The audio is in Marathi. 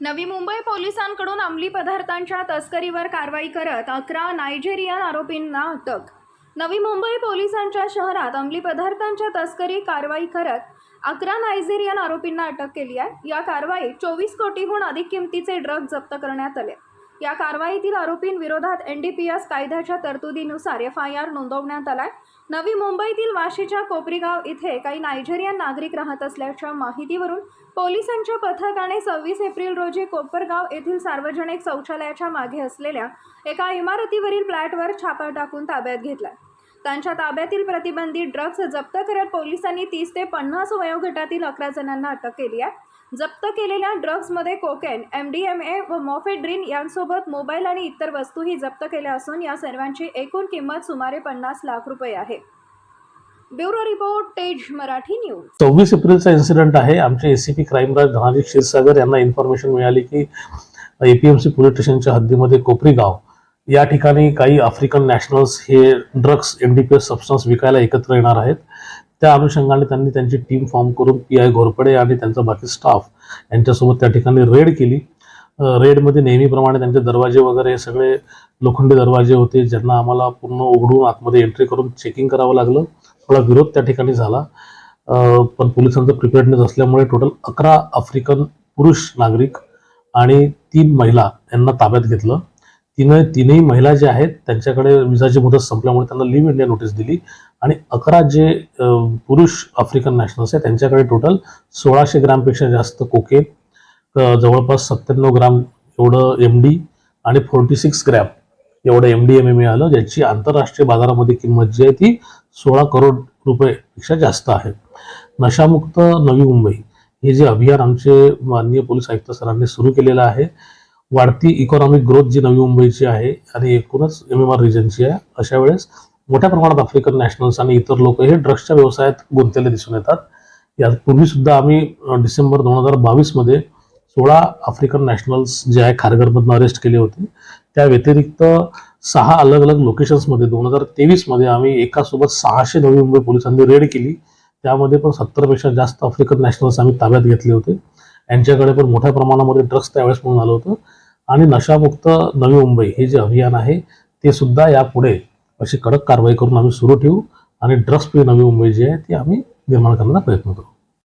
नवी मुंबई पोलिसांकडून अंमली पदार्थांच्या तस्करीवर कारवाई करत अकरा नायजेरियन आरोपींना अटक. नवी मुंबई पोलिसांच्या शहरात अंमली पदार्थांच्या तस्करी कारवाई करत अकरा नायजेरियन आरोपींना अटक केली आहे. या कारवाईत चोवीस कोटीहून अधिक किमतीचे ड्रग जप्त करण्यात आले. या कारवाईतील आरोपींविरोधात एन डी पी एस कायद्याच्या तरतुदीनुसार एफ आय आर नोंदवण्यात आलाय. नवी मुंबईतील वाशीच्या कोपरीगाव इथे काही नायजेरियन नागरिक राहत असल्याच्या माहितीवरून पोलिसांच्या पथकाने सव्वीस एप्रिल रोजी कोपरगाव येथील सार्वजनिक शौचालयाच्या मागे असलेल्या एका इमारतीवरील फ्लॅटवर छापा टाकून ताब्यात घेतला त्यांच्या ताब्यातील प्रतिबंधित ड्रग्ज जप्त करत पोलिसांनी तीस ते पन्नास वयोगटातील अकरा जणांना अटक केली आहे. जप्त केलेल्या ड्रग्जमध्ये cocaine M D M A व मॉफेड्रिन यांसोबत मोबाईल आणि इतर वस्तूही जप्त केल्या असून या सर्वांची एकूण किंमत सुमारे पन्नास लाख रुपये आहे. ब्युरो रिपोर्ट तेज मराठी न्यूज. सव्वीस एप्रिलचा इन्सिडेंट आहे. आमचे ACP crime branch Dhanaji Kshirsagar यांना इन्फॉर्मेशन मिळाली की एपीएमसी पोलीस स्टेशनच्या हद्दीमध्ये कोपरी गाव. या ठिकाणी काही आफ्रिकन नॅशनल्स हे drugs M D P S substance विकायला एकत्र येणार आहेत. त्या अनुषंगाने त्यांनी त्यांची टीम फॉर्म करून पी आय घोरपडे आणि त्यांचा बाकी स्टाफ यांच्यासोबत त्या ठिकाणी रेड केली. रेडमध्ये नेहमीप्रमाणे त्यांचे दरवाजे वगैरे हे सगळे लोखंडी दरवाजे होते ज्यांना आम्हाला पूर्ण उघडून आतमध्ये एंट्री करून चेकिंग करावं लागलं. थोडा विरोध त्या ठिकाणी झाला. पण पोलिसांचं प्रिपेअरनेस असल्यामुळे टोटल अकरा आफ्रिकन पुरुष नागरिक आणि तीन महिला यांना ताब्यात घेतलं. तिनं तीनही महिला ज्या आहेत त्यांच्याकडे विजाची मुदत संपल्यामुळे त्यांना लिव्ह इंडिया नोटीस दिली. आणि अकरा जे पुरुष आफ्रिकन नॅशनल्स आहेत त्यांच्याकडे टोटल सोळाशे ग्रामपेक्षा जास्त कोकेन जवळपास सत्त्याण्णव ग्राम एवढं एम डी आणि फोर्टी सिक्स ग्रॅम एवढं एम डी एम ए मिळालं ज्याची आंतरराष्ट्रीय बाजारामध्ये किंमत जी आहे ती सोळा करोड रुपयेपेक्षा जास्त आहे. नशामुक्त नवी मुंबई हे जे अभियान आमचे माननीय पोलीस आयुक्त सरांनी सुरू केलेलं आहे वाढती इकॉनॉमिक ग्रोथ जी नवी मुंबईची आहे आणि एकूणच एम एम आर रिजनची आहे अशा वेळेस मोठ्या प्रमाणात आफ्रिकन नॅशनल्स आणि इतर लोक हे ड्रग्सच्या व्यवसायात गुंतलेले दिसून येतात. यापूर्वी सुद्धा आम्ही डिसेंबर दोन हजार बावीसमध्ये सोळा आफ्रिकन नॅशनल्स जे आहे खारघरमधनं अरेस्ट केले होते. त्या व्यतिरिक्त सहा अलग अलग लोकेशन्समध्ये दोन हजार तेवीसमध्ये आम्ही एकासोबत सहाशे नवी मुंबई पोलिसांनी रेड केली. त्यामध्ये पण सत्तरपेक्षा जास्त आफ्रिकन नॅशनल्स आम्ही ताब्यात घेतले होते. यांच्याकडे पण मोठ्या प्रमाणामध्ये ड्रग्स त्यावेळेस म्हणून आलं होतं. आणि नशामुक्त नवी मुंबई हे जे अभियान आहे ते सुद्धा यापुढे अशी कडक कारवाई करून आम्ही सुरू ठेवू आणि ड्रग्स फ्री नवी मुंबई जी आहे ती आम्ही निर्माण करण्याचा प्रयत्न करू.